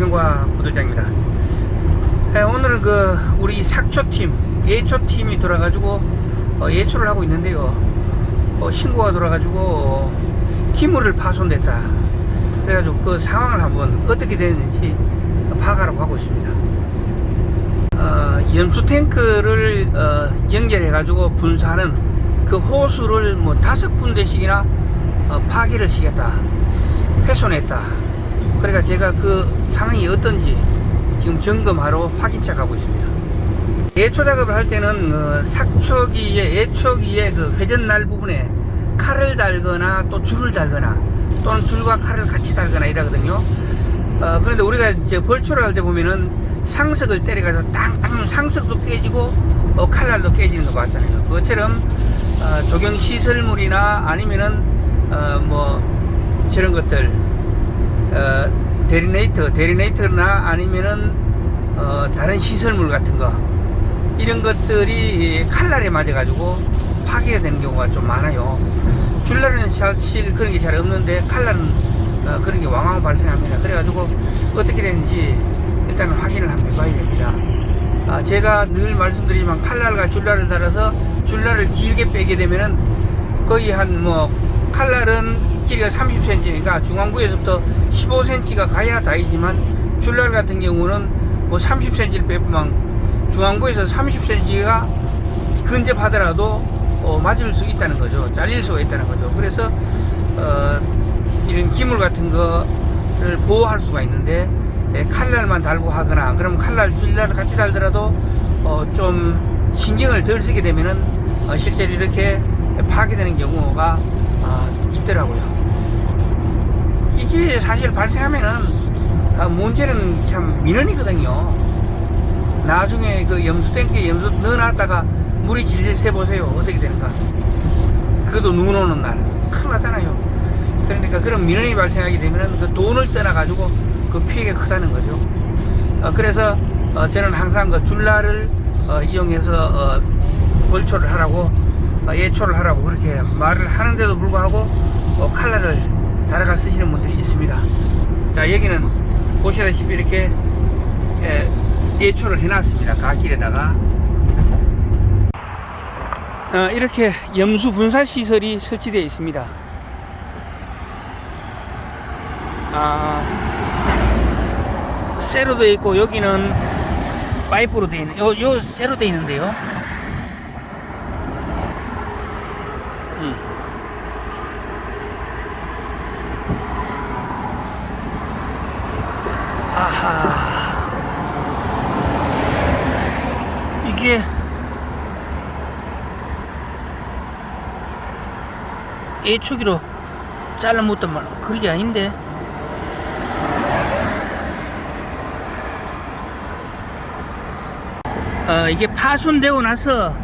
박영과 부들장입니다. 네, 오늘 그 우리 sak초팀, 예초팀이 돌아가지고 어, 예초를 하고 있는데요. 어, 신고가 돌아가지고 어, 기물을 파손됐다. 그래가지고 그 상황을 한번 어떻게 되는지 파악하러 가고 있습니다. 어, 염수 탱크를 어, 연결해가지고 분사하는 그 호수를 뭐 다섯 군데씩이나 어, 파기를 시켰다. 훼손했다. 그러니까 제가 그 상황이 어떤지 지금 점검하러 확인차 가고 있습니다. 예초 작업을 할 때는 어, 삭초기의 예초기의 그 회전날 부분에 칼을 달거나 또 줄을 달거나 또는 줄과 칼을 같이 달거나 이러거든요. 어, 그런데 우리가 이제 벌초를 할 때 보면은 상석을 때려가지고 땅땅 상석도 깨지고 어, 칼날도 깨지는 거 봤잖아요. 그것처럼 어, 조경 시설물이나 아니면은 어, 뭐 저런 것들 어, 데리네이터 데리네이터나 아니면은 어, 다른 시설물 같은 거 이런 것들이 칼날에 맞아가지고 되는 경우가 좀 많아요. 줄날은 사실 그런 게 잘 없는데 칼날은 어, 그런 게 왕왕 발생합니다. 그래가지고 어떻게 되는지 일단은 확인을 한번 해봐야 됩니다. 아, 제가 늘 말씀드리지만 칼날과 줄날을 달아서 줄날을 길게 빼게 되면은 거의 한 뭐 칼날은 길이가 30cm니까 중앙부에서부터 15cm가 가야 다이지만 줄날 같은 경우는 뭐 30cm를 빼면 중앙부에서 30cm가 근접하더라도 어, 맞을 수 있다는 거죠. 잘릴 수가 있다는 거죠. 그래서 어, 이런 기물 같은 거를 보호할 수가 있는데 예, 칼날만 달고 하거나 그럼 칼날 줄날을 같이 달더라도 어, 좀 신경을 덜 쓰게 되면은 어, 실제로 이렇게 파괴되는 경우가 어, 있더라고요. 이게 사실 발생하면은 아, 문제는 참 민원이거든요. 나중에 그 염수 탱크에 염수 넣어놨다가 물이 질질 새 보세요. 어떻게 되는가. 그것도 눈 오는 날. 큰일 났잖아요. 그러니까 그런 민원이 발생하게 되면은 그 돈을 떠나가지고 그 피해가 크다는 거죠. 어, 그래서 어, 저는 항상 그 줄라를 어, 이용해서 어, 벌초를 하라고 어, 예초를 하라고 그렇게 말을 하는데도 불구하고 어, 칼날을 달아가 쓰시는 분들이 있습니다. 자 여기는 보시다시피 이렇게 예, 예초를 해놨습니다. 갓길에다가 어, 이렇게 염수 분사 시설이 설치되어 있습니다. 아, 쇠로 되어 있고 여기는 파이프로 되어 있는 요, 요 쇠로 되어 있는데요. 음. 아하. 이게 예초기로 잘라 묻던 말 그게 아닌데. 어, 이게 파손되고 나서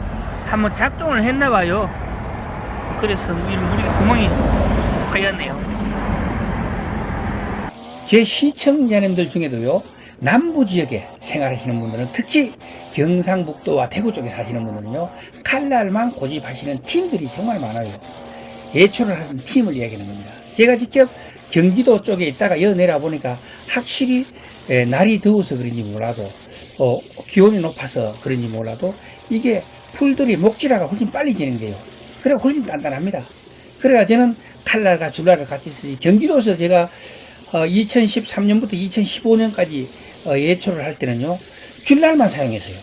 한번 작동을 했나 봐요. 그래서 이 물이 구멍이 파였네요 제 시청자님들 중에도요 남부 지역에 생활하시는 분들은 특히 경상북도와 대구 쪽에 사시는 분들은요 칼날만 고집하시는 팀들이 정말 많아요 예초를 하는 팀을 이야기하는 겁니다. 제가 직접 경기도 쪽에 있다가 여 내려 보니까 확실히 에, 날이 더워서 그런지 몰라도 어, 기온이 높아서 그런지 몰라도 이게 풀들이 목질화가 훨씬 빨리 진행돼요. 그래 훨씬 단단합니다. 그래가 저는 칼날과 줄날을 같이 쓰지 경기도에서 제가 어, 2013년부터 2015년까지 어, 예초를 할 때는요 줄날만 사용했어요.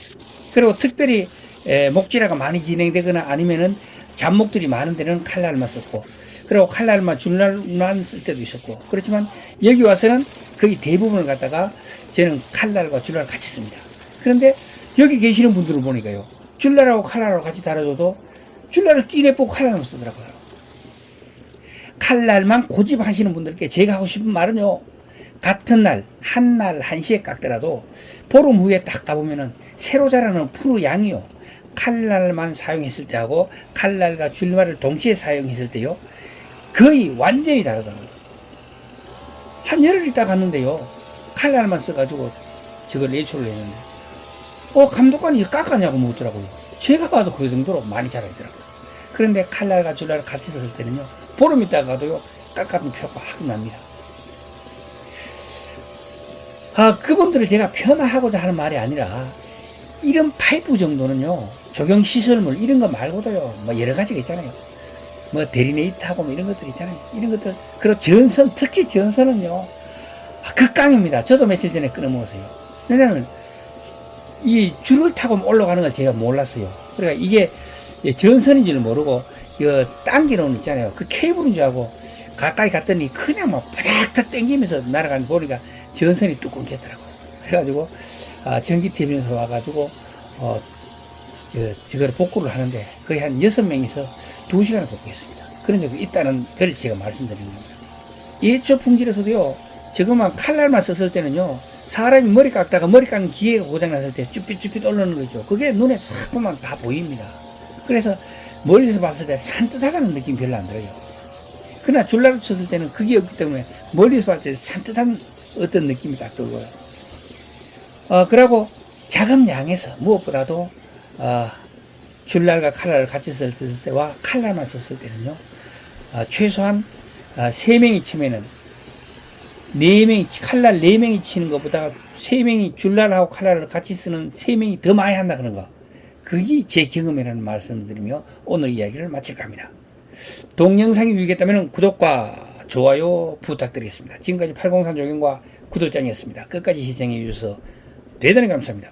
그리고 특별히 에, 목질화가 많이 진행되거나 아니면은 잡목들이 많은 데는 칼날만 썼고 그리고 칼날만 줄날만 쓸 때도 있었고 그렇지만 여기 와서는 거의 대부분을 갖다가 저는 칼날과 줄날 같이 씁니다. 그런데 여기 계시는 분들을 보니까요 줄날하고 칼날하고 같이 달아줘도 줄날을 띠내보고 칼날만 쓰더라고요. 칼날만 고집하시는 분들께 제가 하고 싶은 말은요. 같은 날, 한 날, 한 시에 깎더라도 보름 후에 딱 가보면은 새로 자라는 푸르 양이요. 칼날만 사용했을 때하고 칼날과 줄말을 동시에 사용했을 때요. 거의 완전히 다르더라고요. 한 열흘 있다 갔는데요. 칼날만 써가지고 저걸 예초를 했는데. 어 감독관이 이거 깎았냐고 묻더라고요. 제가 봐도 그 정도로 많이 자라있더라고요. 그런데 칼날과 줄날을 같이 썼을 때는요 보름 있다 가도요 깎았던 표가 확 납니다. 아, 그분들을 제가 편하하고자 하는 말이 아니라 이런 파이프 정도는요 조경 시설물 이런 거 말고도요 뭐 여러 가지가 있잖아요. 뭐 데리네이트하고 뭐 이런 것들 있잖아요. 이런 것들 그리고 전선 특히 전선은요 아, 극강입니다. 저도 며칠 전에 끊어먹었어요. 왜냐면 이 줄을 타고 올라가는 걸 제가 몰랐어요. 그러니까 이게 전선인 줄 모르고 이거 당기는 있잖아요 그 케이블인 줄 알고 가까이 갔더니 그냥 막 바닥 당기면서 날아가는 거 보니까 전선이 뚜껑 겠더라고요 그래가지고 아, 전기팀에서 와가지고, 어, 저, 저거를 복구를 하는데 거의 한 여섯 명이서 두 시간을 복구했습니다. 그런 적이 있다는 걸 제가 말씀드리는 겁니다. 예초 품질에서도요, 저것만 칼날만 썼을 때는요, 사람이 머리 깎다가 머리 깎는 기계가 고장났을 때 쭈삣쭈삣 올라오는 거죠. 그게 눈에 싹 보면 다 보입니다. 그래서 멀리서 봤을 때 산뜻하다는 느낌이 별로 안 들어요. 그러나 줄라를 쳤을 때는 그게 없기 때문에 멀리서 봤을 때 산뜻한 어떤 느낌이 딱 들고요. 어, 그러고 작은 양에서 무엇보다도 어, 줄날과 칼날을 같이 쓸 때와 칼날만 썼을 때는요 어, 최소한 어, 세 명이 치면은 네 명이 칼날 네 명이 치는 것보다 세 명이 줄날하고 칼날을 같이 쓰는 세 명이 더 많이 한다 그런 거 그게 제 경험이라는 말씀을 드리며 오늘 이야기를 마칠까 합니다. 동영상이 유익했다면 구독과 좋아요 부탁드리겠습니다. 지금까지 803 조경과 구독장이었습니다. 끝까지 시청해 주셔서 대단히 감사합니다.